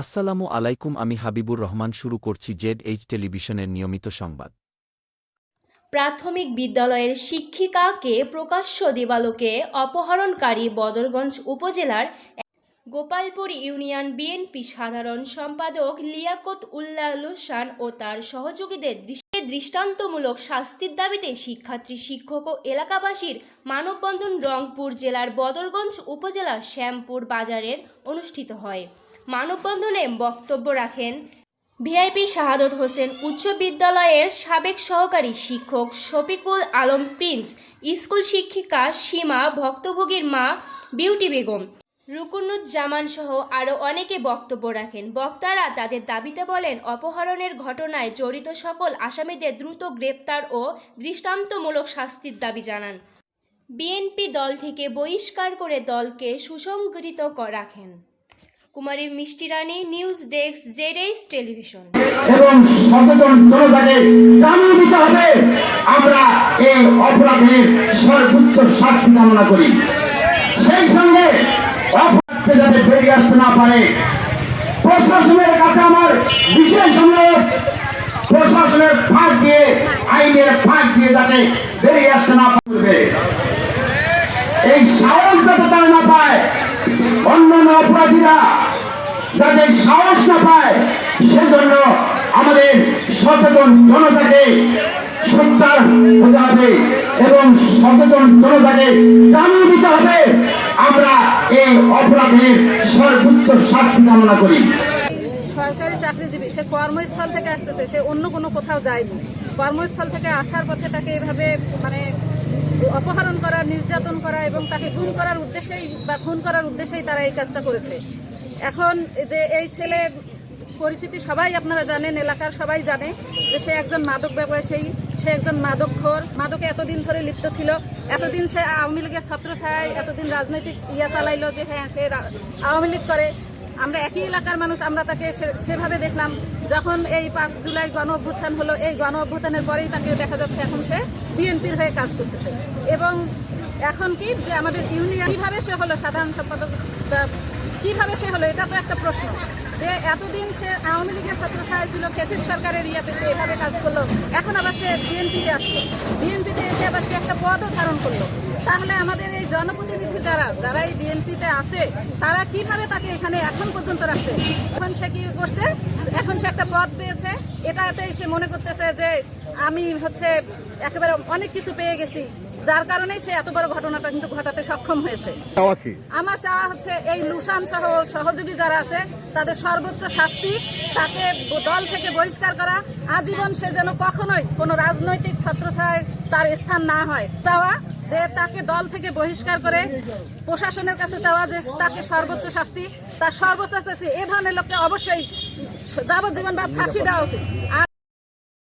আসসালামু আলাইকুম, আমি হাবিবুর রহমান শুরু করছি জেড এইচ টেলিভিশনের নিয়মিত সংবাদ। প্রাথমিক বিদ্যালয়ের শিক্ষিকাকে প্রকাশ্য দিবালোকে অপহরণকারী বদরগঞ্জ উপজেলার গোপালপুর ইউনিয়ন বিএনপি সাধারণ সম্পাদক লিয়াকত উল্লাহ লুসান ও তার সহযোগীদের দৃষ্টি দৃষ্টান্তমূলক শাস্তির দাবিতে শিক্ষার্থী, শিক্ষক ও এলাকাবাসীর মানববন্ধন রংপুর জেলার বদরগঞ্জ উপজেলার শ্যামপুর বাজারের অনুষ্ঠিত হয়। মানববন্ধনে বক্তব্য রাখেন। ভিআইপি শাহাদত হোসেন উচ্চ বিদ্যালয়ের সাবেক সহকারী শিক্ষক শফিকুল আলম প্রিন্স, স্কুল শিক্ষিকা সীমা, ভক্তভোগীর মা বিউটি বেগম, রুকুনুজ্জামান সহ আরও অনেকে বক্তব্য রাখেন। বক্তারা তাদের দাবিতে বলেন, অপহরণের ঘটনায় জড়িত সকল আসামিদের দ্রুত গ্রেপ্তার ও দৃষ্টান্তমূলক শাস্তির দাবি জানান। বিএনপি দল থেকে বহিষ্কার করে দলকে সুসংগঠিত রাখেন। Kumari Mishti Rani, news desk ZH television. এবং সচেতন জনতাকে জানিয়ে দিতে হবে, আমরা এই অপরাধের সর্বোচ্চ শাস্তি কামনা করি। সেই সঙ্গে অপরাধকে যাতে বেরিয়ে আসতে না পারে, প্রশাসনের কাছে আমার বিশেষ অনুরোধ, প্রশাসনের ফাঁক দিয়ে, আইনের ফাঁক দিয়ে যাতে বেরিয়ে আসতে না পারবে। এই সাহস যাতে তারা না পায়, অন্যান্য অপরাধীরা যাতে সাহস না পায়, সেজন্য আমাদের সচেতন জনতাকে সোচ্চার হতে হবে এবং সচেতন জনতাকে জানিয়ে দিতে হবে, আমরা এই অপরাধের সর্বোচ্চ শাস্তি কামনা করি। সরকারি চাকরিজীবী সে কর্মস্থল থেকে আসতেছে, সে অন্য কোনো কোথাও যায়নি। কর্মস্থল থেকে আসার পথে তাকে এভাবে মানে অপহরণ করা, নির্যাতন করা এবং তাকে খুন করার উদ্দেশ্যেই বা খুন করার উদ্দেশ্যেই তারা এই কাজটা করেছে। এখন যে এই ছেলে পরিচিতি সবাই আপনারা জানেন, এলাকার সবাই জানে যে সে একজন মাদক ব্যবসায়ী, সে একজন মাদক মাদকখোর। মাদকে এতদিন ধরে লিপ্ত ছিল। এতদিন সে আওয়ামী লীগের ছাত্র ছায় এতদিন রাজনৈতিক ইয়া চালাইলো যে হ্যাঁ সে আওয়ামী লীগ করে। আমরা একই এলাকার মানুষ, আমরা তাকে সেভাবে দেখলাম। যখন এই পাঁচ জুলাই গণ অভ্যুত্থান হলো, এই গণ অভ্যুত্থানের পরেই তাকে দেখা যাচ্ছে এখন সে বিএনপির হয়ে কাজ করতেছে। এবং এখন কি যে আমাদের ইউনিয়ন কীভাবে সে হলো সাধারণ সম্পাদক কীভাবে সে হলো, এটা তো একটা প্রশ্ন। যে এতদিন সে আওয়ামী লীগের ছাত্র ছায়া ছিল, ফেসিস সরকারের ইয়াতে সে এভাবে কাজ করল, এখন আবার সে বিএনপিতে আসলো। বিএনপিতে এসে আবার সে একটা পদও ধারণ করল। তাহলে আমাদের এই জনপ্রতিনিধি যারা যারা এই বিএনপিতে আছে, তারা কীভাবে তাকে এখানে এখন পর্যন্ত রাখছে? এখন সে কি করছে? এখন সে একটা পদ পেয়েছে। এটাতেই সে মনে করতেছে যে, আমি হচ্ছে একেবারে অনেক কিছু পেয়ে গেছি। যার কারণে সে এত বড় ঘটনাটা কিন্তু ঘটাতে সক্ষম হয়েছে। আমার চাওয়া হচ্ছে এই লুসান সহ সহযোগী যারা আছে তাদের সর্বোচ্চ শাস্তি তাকে দল থেকে বহিষ্কার করা। আজীবন সে যেন কখনোই কোনো রাজনৈতিক ছত্রছায় তার স্থান না হয়। চাওয়া যে তাকে দল থেকে বহিষ্কার করে প্রশাসনের কাছে চাওয়া যে তাকে সর্বোচ্চ শাস্তি তার সর্বোচ্চ শাস্তি এ ধরনের লোককে অবশ্যই যাবজ্জীবন বা ফাঁসি দেওয়া উচিত।